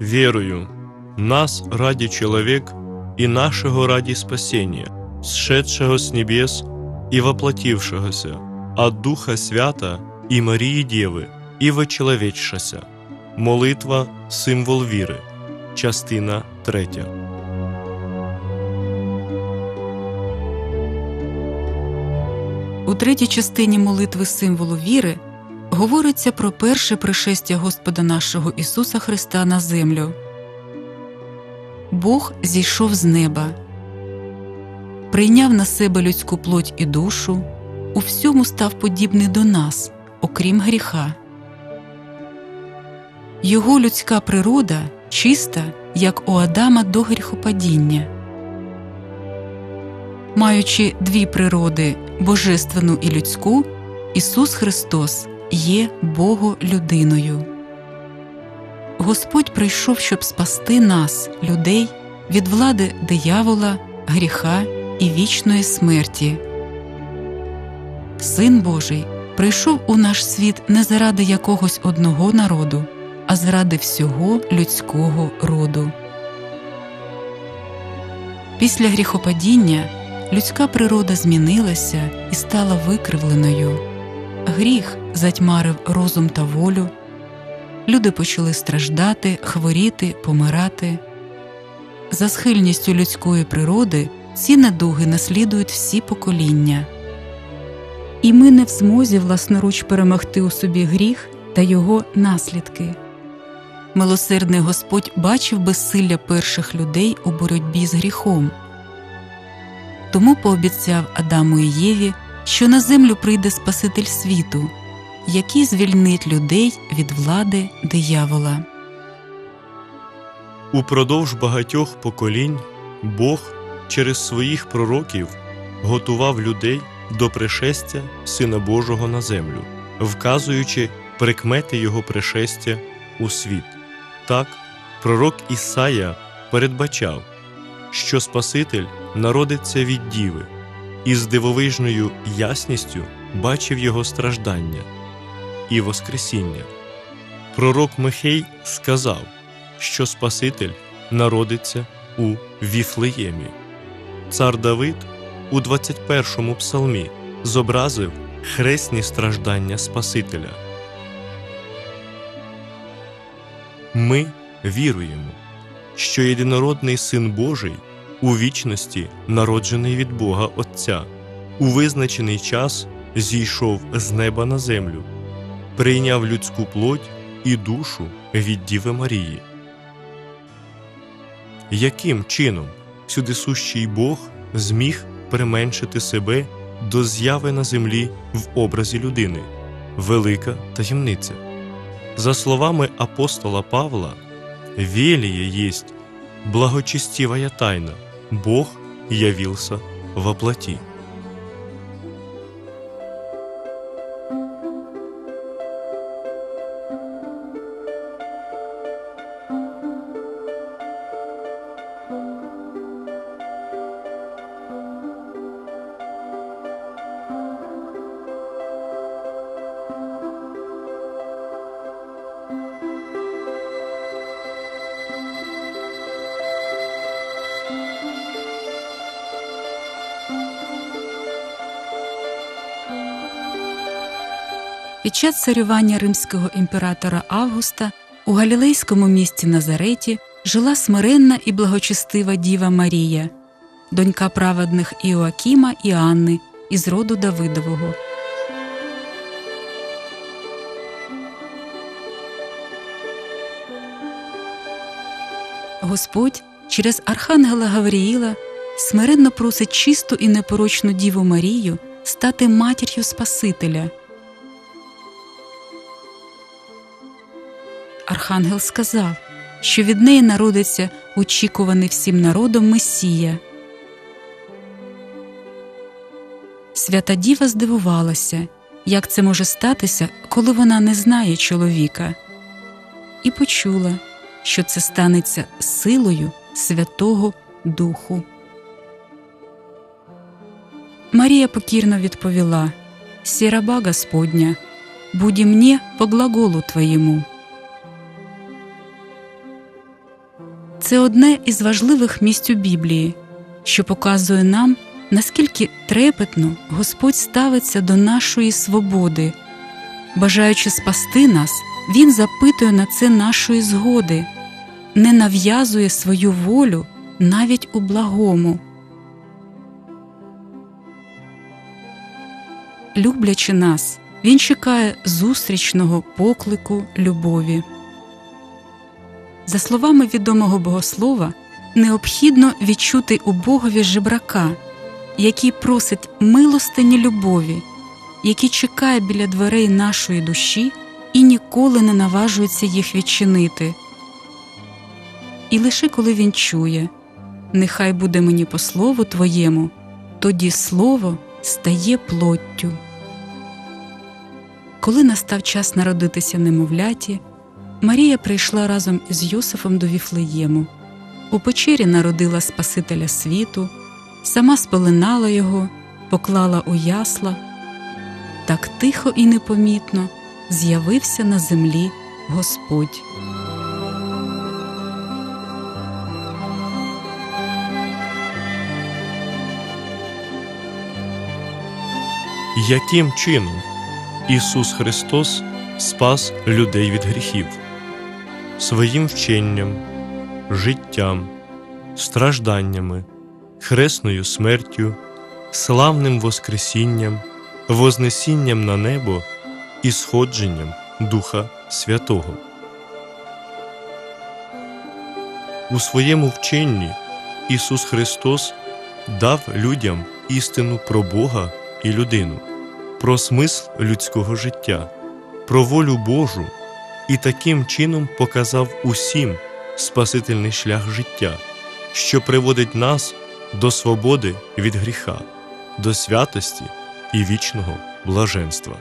верою, нас ради человек и нашего ради спасения, сшедшего с небес и воплотившегося, от Духа Свята и Марии Девы, и вочеловечшася. Молитва – символ віри. Частина третя. У третій частині молитви символу віри говориться про перше пришестя Господа нашого Ісуса Христа на землю. Бог зійшов з неба, прийняв на себе людську плоть і душу, у всьому став подібний до нас, окрім гріха. Його людська природа чиста, як у Адама до гріхопадіння. Маючи дві природи божественну і людську, Ісус Христос є Бого-людиною. Господь прийшов, щоб спасти нас, людей, від влади диявола, гріха і вічної смерті. Син Божий прийшов у наш світ не заради якогось одного народу, а заради всього людського роду. Після гріхопадіння людська природа змінилася і стала викривленою. Гріх затьмарив розум та волю, люди почали страждати, хворіти, помирати. За схильністю людської природи ці недуги наслідують всі покоління. І ми не в змозі власноруч перемогти у собі гріх та його наслідки. Милосердний Господь бачив безсилля перших людей у боротьбі з гріхом. Тому пообіцяв Адаму і Єві, що на землю прийде Спаситель світу, який звільнить людей від влади диявола. Упродовж багатьох поколінь Бог через своїх пророків готував людей до пришестя Сина Божого на землю, вказуючи прикмети Його пришестя у світ. Так, пророк Ісая передбачав, що Спаситель народиться від Діви, і з дивовижною ясністю бачив його страждання і Воскресіння. Пророк Михей сказав, що Спаситель народиться у Віфлеємі. Цар Давид у 21-му псалмі зобразив хресні страждання Спасителя. Ми віруємо, що єдинородний Син Божий у вічності народжений від Бога Отця, у визначений час зійшов з неба на землю, прийняв людську плоть і душу від Діви Марії. Яким чином сюдисущий Бог зміг применшити себе до зяви на землі в образі людини? Велика таємниця. За словами апостола Павла, велие есть благочестивая тайна – Бог явился во плоти. Під час царювання римського імператора Августа у галілейському місті Назареті жила смиренна і благочестива Діва Марія, донька праведних Іоакіма і Анни із роду Давидового. Господь через Архангела Гавріїла смиренно просить чисту і непорочну Діву Марію стати матір'ю Спасителя. Архангел сказав, що від неї народиться очікуваний всім народом Месія. Свята Діва здивувалася, як це може статися, коли вона не знає чоловіка, і почула, що це станеться силою Святого Духу. Марія покірно відповіла: Сіраба Господня, будь мені по глаголу Твоєму. Це одне із важливих місць у Біблії, що показує нам, наскільки трепетно Господь ставиться до нашої свободи. Бажаючи спасти нас, Він запитує на це нашої згоди, не нав'язує свою волю навіть у благому. Люблячи нас, Він чекає зустрічного поклику любові. За словами відомого богослова, необхідно відчути у Богові жебрака, який просить милостині любові, який чекає біля дверей нашої душі і ніколи не наважується їх відчинити. І лише коли він чує Нехай буде мені по слову Твоєму, тоді слово стає плоттю. Коли настав час народитися немовляті, Марія прийшла разом із Йосифом до Віфлеєму. У печері народила Спасителя світу, сама спеленала його, поклала у ясла. Так тихо і непомітно з'явився на землі Господь. Яким чином Ісус Христос спас людей від гріхів? Своїм вченням, життям, стражданнями, хресною смертю, славним Воскресінням, Вознесінням на небо і сходженням Духа Святого. У своєму вченні Ісус Христос дав людям істину про Бога і людину, про смисл людського життя, про волю Божу і таким чином показав усім спасительний шлях життя, що приводить нас до свободи від гріха, до святості і вічного блаженства.